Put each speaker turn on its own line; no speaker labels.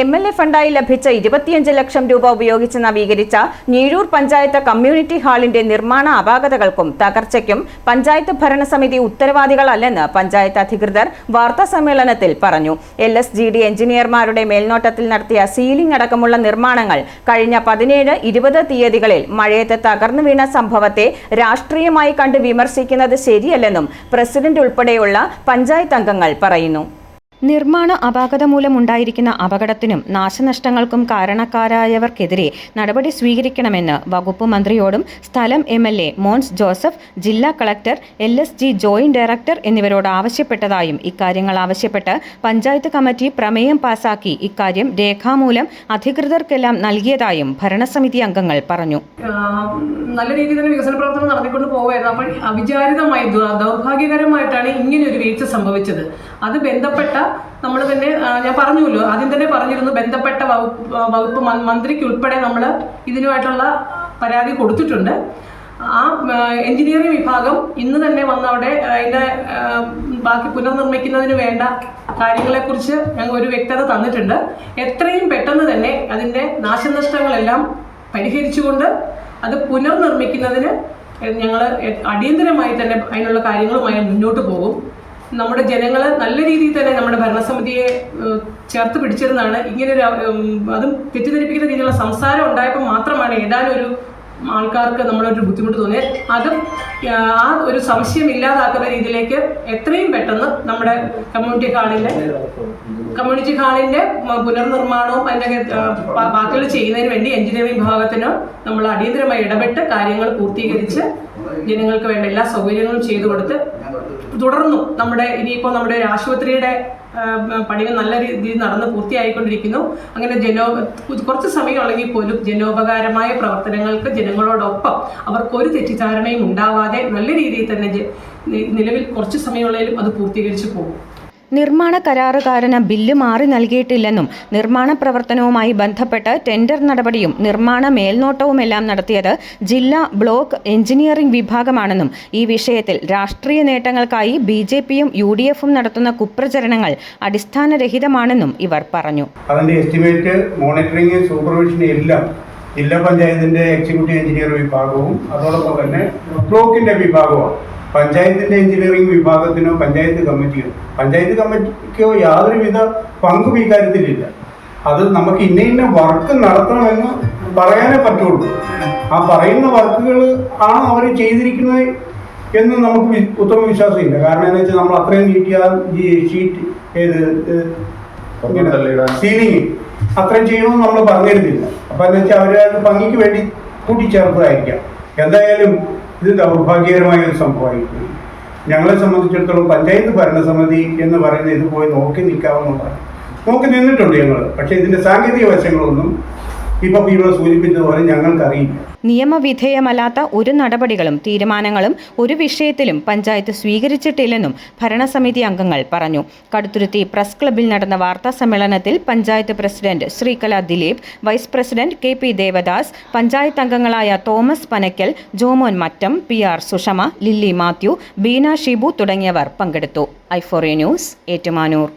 M L A ഫണ്ടായി ലഭിച്ച ഇരുപത്തിയഞ്ച് ലക്ഷം രൂപ ഉപയോഗിച്ച് നവീകരിച്ച ഞീഴൂർ പഞ്ചായത്ത് കമ്മ്യൂണിറ്റി ഹാളിന്റെ നിർമ്മാണ അപാകതകൾക്കും തകർച്ചയ്ക്കും പഞ്ചായത്ത് ഭരണസമിതി ഉത്തരവാദികളല്ലെന്ന് പഞ്ചായത്ത് അധികൃതർ വാർത്താസമ്മേളനത്തിൽ പറഞ്ഞു. എൽ എസ് ജി ഡി എഞ്ചിനീയർമാരുടെ മേൽനോട്ടത്തിൽ നടത്തിയ സീലിംഗ് അടക്കമുള്ള നിർമ്മാണങ്ങൾ കഴിഞ്ഞ പതിനേഴ് ഇരുപത് തീയതികളിൽ മഴയത്ത് തകർന്നു വീണ സംഭവത്തെ രാഷ്ട്രീയമായി കണ്ട് വിമർശിക്കുന്നത് ശരിയല്ലെന്നും പ്രസിഡന്റ് ഉൾപ്പെടെയുള്ള പഞ്ചായത്ത് അംഗങ്ങൾ പറയുന്നു. നിർമ്മാണ അപാകത മൂലമുണ്ടായിരിക്കുന്ന അപകടത്തിനും നാശനഷ്ടങ്ങൾക്കും കാരണക്കാരായവർക്കെതിരെ നടപടി സ്വീകരിക്കണമെന്ന് വകുപ്പ് മന്ത്രിയോടും സ്ഥലം M L A Mons Joseph ജില്ലാ collector L S G joint director എന്നിവരോട് ആവശ്യപ്പെട്ടതായും ഇക്കാര്യങ്ങൾ ആവശ്യപ്പെട്ട് പഞ്ചായത്ത് കമ്മിറ്റി പ്രമേയം പാസാക്കി ഇക്കാര്യം രേഖാമൂലം അധികൃതർക്കെല്ലാം നൽകിയതായും ഭരണസമിതി അംഗങ്ങൾ പറഞ്ഞു.
നല്ല രീതിയിൽ തന്നെ വികസന പ്രവർത്തനം നടത്തിക്കൊണ്ട് പോവുകയായിരുന്നു. അപ്പോൾ അവിചാരിതമായി ദൗർഭാഗ്യകരമായിട്ടാണ് ഇങ്ങനെ ഒരു വീഴ്ച സംഭവിച്ചത്. അത് ബന്ധപ്പെട്ട നമ്മൾ തന്നെ ഞാൻ പറഞ്ഞുല്ലോ ആദ്യം തന്നെ പറഞ്ഞിരുന്നു ബന്ധപ്പെട്ട വകുപ്പ് മന്ത്രിക്ക് ഉൾപ്പെടെ നമ്മൾ ഇതിനുമായിട്ടുള്ള പരാതി കൊടുത്തിട്ടുണ്ട്. ആ എഞ്ചിനീയറിംഗ് വിഭാഗം ഇന്ന് തന്നെ വന്ന് അവിടെ അതിന്റെ ബാക്കി പുനർനിർമ്മിക്കുന്നതിന് വേണ്ട കാര്യങ്ങളെക്കുറിച്ച് ഞങ്ങൾ ഒരു വ്യക്തത തന്നിട്ടുണ്ട്. എത്രയും പെട്ടെന്ന് തന്നെ അതിന്റെ നാശനഷ്ടങ്ങളെല്ലാം പരിഹരിച്ചുകൊണ്ട് അത് പുനർനിർമ്മിക്കുന്നതിന് ഞങ്ങൾ അടിയന്തരമായി തന്നെ അതിനുള്ള കാര്യങ്ങളുമായി മുന്നോട്ട് പോകും. നമ്മുടെ ജനങ്ങൾ നല്ല രീതിയിൽ തന്നെ നമ്മുടെ ഭരണസമിതിയെ ചേർത്ത് പിടിച്ചിരുന്നാണ് ഇങ്ങനൊരു അതും തെറ്റിദ്ധരിപ്പിക്കുന്ന രീതിയിലുള്ള സംസാരം ഉണ്ടായപ്പോൾ മാത്രമാണ് ഏതാനും ഒരു ആൾക്കാർക്ക് നമ്മളൊരു ബുദ്ധിമുട്ട് തോന്നിയത്. അതും ആ ഒരു സംശയം ഇല്ലാതാക്കുന്ന രീതിയിലേക്ക് എത്രയും പെട്ടെന്ന് നമ്മുടെ കമ്മ്യൂണിറ്റി ഹാളിന്റെ കമ്മ്യൂണിറ്റി ഹാളിന്റെ പുനർനിർമ്മാണവും അതിന്റെ ബാക്കികൾ ചെയ്യുന്നതിന് വേണ്ടി എഞ്ചിനീയറിംഗ് വിഭാഗത്തിന് നമ്മൾ അടിയന്തരമായി ഇടപെട്ട് കാര്യങ്ങൾ പൂർത്തീകരിച്ച് ജനങ്ങൾക്ക് വേണ്ട എല്ലാ സൗകര്യങ്ങളും ചെയ്തു കൊടുത്ത് തുടർന്നും നമ്മുടെ ഇനിയിപ്പോൾ നമ്മുടെ ആശുപത്രിയുടെ പണികൾ നല്ല രീതിയിൽ നടന്ന് പൂർത്തിയായിക്കൊണ്ടിരിക്കുന്നു. അങ്ങനെ ജനോ കുറച്ച് സമയം ഉള്ളെങ്കിൽ പോലും ജനോപകാരമായ പ്രവർത്തനങ്ങൾക്ക് ജനങ്ങളോടൊപ്പം അവർക്ക് ഒരു തെറ്റിദ്ധാരണയും ഉണ്ടാവാതെ നല്ല രീതിയിൽ തന്നെ നിലവിൽ കുറച്ച് സമയമുള്ളതിലും അത് പൂർത്തീകരിച്ചു പോകും.
നിർമ്മാണ കരാറുകാരന് ബില്ല് മാറി നൽകിയിട്ടില്ലെന്നും നിർമ്മാണ പ്രവർത്തനവുമായി ബന്ധപ്പെട്ട് ടെൻഡർ നടപടിയും നിർമ്മാണ മേൽനോട്ടവുമെല്ലാം നടത്തിയത് ജില്ലാ ബ്ലോക്ക് എഞ്ചിനീയറിംഗ് വിഭാഗമാണെന്നും ഈ വിഷയത്തിൽ രാഷ്ട്രീയ നേട്ടങ്ങൾക്കായി ബി ജെ പിയും യു ഡി എഫും നടത്തുന്ന കുപ്രചരണങ്ങൾ അടിസ്ഥാനരഹിതമാണെന്നും ഇവർ പറഞ്ഞു.
അതിന്റെ എസ്റ്റിമേറ്റ് മോണിറ്ററിംഗ് സൂപ്പർവിഷൻ എല്ലാം ജില്ലാ പഞ്ചായത്തിന്റെ എക്സിക്യൂട്ടീവ് എഞ്ചിനീയർ വിഭാഗവും അതോടൊപ്പം തന്നെ ബ്ലോക്കിന്റെ വിഭാഗവും പഞ്ചായത്തിന്റെ എഞ്ചിനീയറിംഗ് വിഭാഗത്തിനോ പഞ്ചായത്ത് കമ്മിറ്റിയോ പഞ്ചായത്ത് കമ്മിറ്റിക്കോ യാതൊരുവിധ പങ്കും ഇക്കാര്യത്തിലില്ല അത് നമുക്ക് ഇന്ന ഇന്ന വർക്ക് നടത്തണമെന്ന് പറയാനേ പറ്റുള്ളൂ. ആ പറയുന്ന വർക്കുകൾ ആണ് അവർ ചെയ്തിരിക്കുന്നത് എന്ന് നമുക്ക് ഉത്തമ വിശ്വാസമില്ല. കാരണം എന്താ വെച്ചാൽ നമ്മൾ അത്രയും നീട്ടിയാൽ ഈ ഷീറ്റ് ഏത് സീലിംഗ് അത്രയും ചെയ്യണമെന്ന് നമ്മൾ പറഞ്ഞിരുന്നില്ല. അപ്പം എന്താ വെച്ചാൽ അവർ ഭംഗിക്ക് വേണ്ടി കൂട്ടിച്ചേർത്തതായിരിക്കാം. എന്തായാലും ഇത് ദൗർഭാഗ്യകരമായ ഒരു സംഭവമായിരിക്കും. ഞങ്ങളെ സംബന്ധിച്ചിടത്തോളം പഞ്ചായത്ത് ഭരണസമിതി എന്ന് പറയുന്ന ഇത് പോയി നോക്കി നിൽക്കാവുന്നതാണ് നോക്കി നിന്നിട്ടുണ്ട് ഞങ്ങൾ പക്ഷേ ഇതിന്റെ സാങ്കേതിക വശങ്ങളൊന്നും ഇപ്പം ഇവിടെ സൂചിപ്പിച്ചതുപോലെ ഞങ്ങൾക്കറിയില്ല.
നിയമവിധേയമല്ലാത്ത ഒരു നടപടികളും തീരുമാനങ്ങളും ഒരു വിഷയത്തിലും പഞ്ചായത്ത് സ്വീകരിച്ചിട്ടില്ലെന്നും ഭരണസമിതി അംഗങ്ങൾ പറഞ്ഞു. കടുത്തുരുത്തി പ്രസ് ക്ലബിൽ നടന്ന വാർത്താ സമ്മേളനത്തിൽ panchayat president Sreekala Dileep vice president K P Devadas panchayat അംഗങ്ങളായ തോമസ് പനക്കൽ ജോമോൻ മറ്റം പി ആർ സുഷമ ലില്ലി മാത്യു ബീന ഷിബു തുടങ്ങിയവർ പങ്കെടുത്തു. ഐഫോറിയ ന്യൂസ് ഏറ്റുമാനൂർ.